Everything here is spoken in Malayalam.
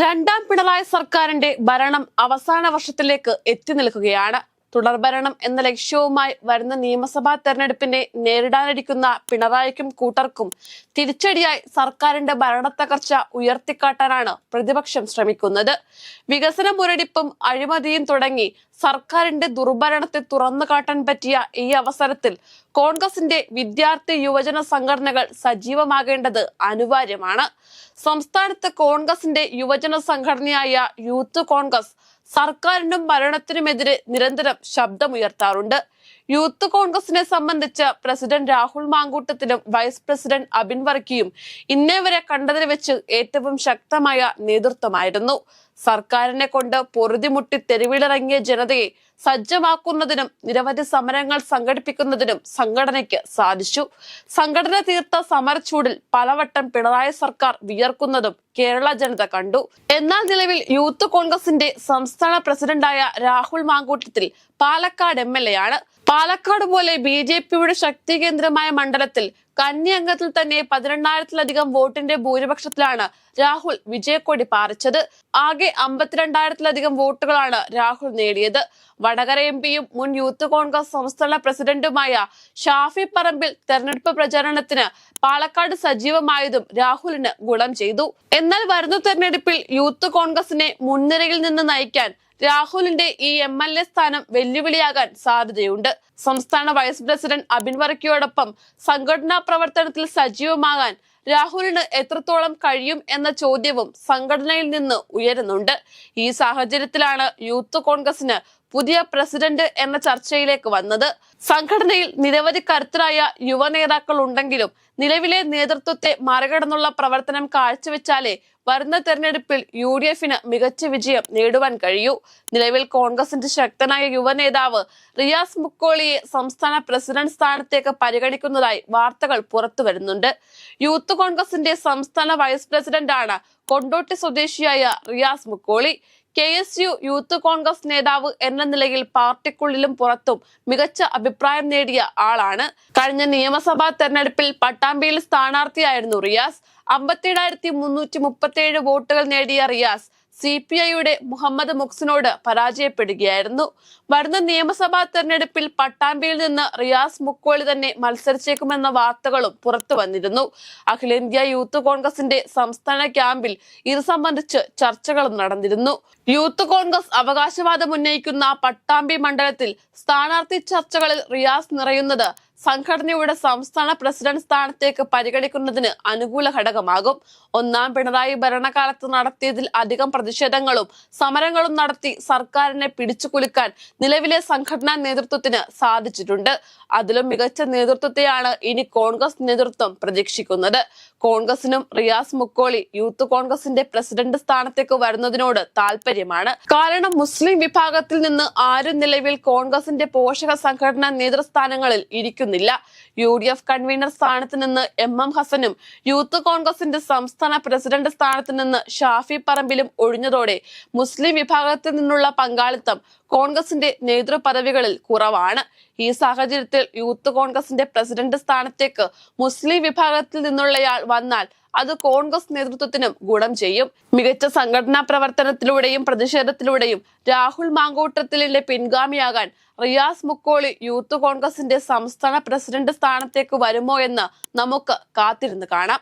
രണ്ടാം പിണറായി സർക്കാരിന്റെ ഭരണം അവസാന വർഷത്തിലേക്ക് എത്തി നിൽക്കുകയാണ്. തുടർഭരണം എന്ന ലക്ഷ്യവുമായി വരുന്ന നിയമസഭാ തെരഞ്ഞെടുപ്പിനെ നേരിടാനിരിക്കുന്ന പിണറായിക്കും കൂട്ടർക്കും തിരിച്ചടിയായി സർക്കാരിന്റെ ഭരണത്തകർച്ച ഉയർത്തിക്കാട്ടാനാണ് പ്രതിപക്ഷം ശ്രമിക്കുന്നത്. വികസന മുരടിപ്പും അഴിമതിയും തുടങ്ങി സർക്കാരിന്റെ ദുർഭരണത്തെ തുറന്നു കാട്ടാൻ പറ്റിയ ഈ അവസരത്തിൽ കോൺഗ്രസിന്റെ വിദ്യാർത്ഥി യുവജന സംഘടനകൾ സജീവമാകേണ്ടത് അനിവാര്യമാണ്. സംസ്ഥാനത്ത് കോൺഗ്രസിന്റെ യുവജന സംഘടനയായ യൂത്ത് കോൺഗ്രസ് സർക്കാരിനും ഭരണത്തിനുമെതിരെ നിരന്തരം ശബ്ദമുയർത്താറുണ്ട്. യൂത്ത് കോൺഗ്രസിനെ സംബന്ധിച്ച് പ്രസിഡന്റ് രാഹുൽ മാങ്കൂട്ടത്തിലും വൈസ് പ്രസിഡന്റ് അബിൻ വർക്കിയും ഇന്നേ വരെ കണ്ടതിൽ വെച്ച് ഏറ്റവും ശക്തമായ നേതൃത്വമായിരുന്നു. സർക്കാരിനെ കൊണ്ട് പൊറുതിമുട്ടി തെരുവിലിറങ്ങിയ ജനതയെ സജ്ജമാക്കുന്നതിനും നിരവധി സമരങ്ങൾ സംഘടിപ്പിക്കുന്നതിനും സംഘടനയ്ക്ക് സാധിച്ചു. സംഘടന തീർത്ത സമരച്ചൂടിൽ പലവട്ടം പിണറായി സർക്കാർ വിയർക്കുന്നതും കേരള ജനത കണ്ടു. എന്നാൽ നിലവിൽ യൂത്ത് കോൺഗ്രസിന്റെ സംസ്ഥാന പ്രസിഡന്റായ Rahul Mamkootathil Palakkad M L A ആണ്. പാലക്കാട് പോലെ ബി ജെ പിയുടെ ശക്തി കേന്ദ്രമായ മണ്ഡലത്തിൽ കന്നി അംഗത്തിൽ തന്നെ പതിനെണ്ണായിരത്തിലധികം വോട്ടിന്റെ ഭൂരിപക്ഷത്തിലാണ് രാഹുൽ വിജയക്കൊടി പാറിച്ചത്. ആകെ അമ്പത്തിരണ്ടായിരത്തിലധികം വോട്ടുകളാണ് രാഹുൽ നേടിയത്. വടകര എം പിയും മുൻ യൂത്ത് കോൺഗ്രസ് സംസ്ഥാന പ്രസിഡന്റുമായ ഷാഫി പറമ്പിൽ തെരഞ്ഞെടുപ്പ് പ്രചാരണത്തിന് പാലക്കാട് സജീവമായതും രാഹുലിന് ഗുണം ചെയ്തു. എന്നാൽ വരുന്ന തെരഞ്ഞെടുപ്പിൽ യൂത്ത് കോൺഗ്രസിനെ മുൻനിരയിൽ നിന്ന് നയിക്കാൻ രാഹുലിന്റെ ഈ എം എൽ എ സ്ഥാനം വെല്ലുവിളിയാകാൻ സാധ്യതയുണ്ട്. സംസ്ഥാന വൈസ് പ്രസിഡന്റ് അബിൻ വർക്കിയോടൊപ്പം സംഘടനാ പ്രവർത്തനത്തിൽ സജീവമാകാൻ രാഹുലിന് എത്രത്തോളം കഴിയും എന്ന ചോദ്യവും സംഘടനയിൽ നിന്ന് ഉയരുന്നുണ്ട്. ഈ സാഹചര്യത്തിലാണ് യൂത്ത് കോൺഗ്രസിന് പുതിയ പ്രസിഡന്റ് എന്ന ചർച്ചയിലേക്ക് വന്നത്. സംഘടനയിൽ നിരവധി കരുത്തരായ യുവ നേതാക്കൾ ഉണ്ടെങ്കിലും നിലവിലെ നേതൃത്വത്തെ മറികടന്നുള്ള പ്രവർത്തനം കാഴ്ചവെച്ചാലേ വരുന്ന തെരഞ്ഞെടുപ്പിൽ യു ഡി എഫിന് മികച്ച വിജയം നേടുവാൻ കഴിയൂ. നിലവിൽ കോൺഗ്രസിന്റെ ശക്തനായ യുവ നേതാവ് റിയാസ് മുക്കോളിയെ സംസ്ഥാന പ്രസിഡന്റ് സ്ഥാനത്തേക്ക് പരിഗണിക്കുന്നതായി വാർത്തകൾ പുറത്തു വരുന്നുണ്ട്. യൂത്ത് കോൺഗ്രസിന്റെ സംസ്ഥാന വൈസ് പ്രസിഡന്റാണ് കൊണ്ടോട്ടി സ്വദേശിയായ Riyas Mukkoli. K S U youth Congress നേതാവ് എന്ന നിലയിൽ പാർട്ടിക്കുള്ളിലും പുറത്തും മികച്ച അഭിപ്രായം നേടിയ ആളാണ്. കഴിഞ്ഞ നിയമസഭാ തെരഞ്ഞെടുപ്പിൽ പട്ടാമ്പിയിൽ സ്ഥാനാർത്ഥിയായിരുന്നു റിയാസ്. അമ്പത്തിയേഴായിരത്തി മുന്നൂറ്റി മുപ്പത്തിയേഴ് വോട്ടുകൾ നേടിയ റിയാസ് സി പി ഐയുടെ മുഹമ്മദ് മുക്സിനോട് പരാജയപ്പെടുകയായിരുന്നു. വരുന്ന നിയമസഭാ തെരഞ്ഞെടുപ്പിൽ പട്ടാമ്പിയിൽ നിന്ന് റിയാസ് മുക്കോളി തന്നെ മത്സരിച്ചേക്കുമെന്ന വാർത്തകളും പുറത്തു വന്നിരുന്നു. അഖിലേന്ത്യാ യൂത്ത് കോൺഗ്രസിന്റെ സംസ്ഥാന ക്യാമ്പിൽ ഇത് സംബന്ധിച്ച് ചർച്ചകളും നടന്നിരുന്നു. യൂത്ത് കോൺഗ്രസ് അവകാശവാദം ഉന്നയിക്കുന്ന പട്ടാമ്പി മണ്ഡലത്തിൽ സ്ഥാനാർത്ഥി ചർച്ചകളിൽ റിയാസ് നിറയുന്നത് സംഘടനയുടെ സംസ്ഥാന പ്രസിഡന്റ് സ്ഥാനത്തേക്ക് പരിഗണിക്കുന്നതിന് അനുകൂല ഘടകമാകും. ഒന്നാം പിണറായി ഭരണകാലത്ത് നടത്തിയതിൽ അധികം പ്രതിഷേധങ്ങളും സമരങ്ങളും നടത്തി സർക്കാരിനെ പിടിച്ചുകുലുക്കാൻ നിലവിലെ സംഘടനാ നേതൃത്വത്തിന് സാധിച്ചിട്ടുണ്ട്. അതിലും മികച്ച നേതൃത്വത്തെയാണ് ഇനി കോൺഗ്രസ് നേതൃത്വം പ്രതീക്ഷിക്കുന്നത്. കോൺഗ്രസിനും റിയാസ് മുക്കോളി യൂത്ത് കോൺഗ്രസിന്റെ പ്രസിഡന്റ് സ്ഥാനത്തേക്ക് വരുന്നതിനോട് താല്പര്യമാണ് കാരണം മുസ്ലിം വിഭാഗത്തിൽ നിന്ന് ആരും നിലവിൽ കോൺഗ്രസിന്റെ പോഷക സംഘടനാ നേതൃസ്ഥാനങ്ങളിൽ ഇരിക്കുന്നില്ല യു ഡി എഫ് കൺവീനർ സ്ഥാനത്ത് നിന്ന് എം എം ഹസനും യൂത്ത് കോൺഗ്രസിന്റെ സംസ്ഥാന പ്രസിഡന്റ് സ്ഥാനത്ത് നിന്ന് ഷാഫി പറമ്പിലും ഒഴിഞ്ഞതോടെ മുസ്ലിം വിഭാഗത്തിൽ നിന്നുള്ള പങ്കാളിത്തം കോൺഗ്രസിന്റെ നേതൃപദവികളിൽ കുറവാണ്. ഈ സാഹചര്യത്തിൽ യൂത്ത് കോൺഗ്രസിന്റെ പ്രസിഡന്റ് സ്ഥാനത്തേക്ക് മുസ്ലിം വിഭാഗത്തിൽ നിന്നുള്ളയാൾ വന്നാൽ അത് കോൺഗ്രസ് നേതൃത്വത്തിനും ഗുണം ചെയ്യും. മികച്ച സംഘടനാ പ്രവർത്തനത്തിലൂടെയും പ്രതിഷേധത്തിലൂടെയും രാഹുൽ മാങ്കൂട്ടത്തിലെ പിൻഗാമിയാകാൻ റിയാസ് മുക്കോളി യൂത്ത് കോൺഗ്രസിന്റെ സംസ്ഥാന പ്രസിഡന്റ് സ്ഥാനത്തേക്ക് വരുമോ എന്ന് നമുക്ക് കാത്തിരുന്ന് കാണാം.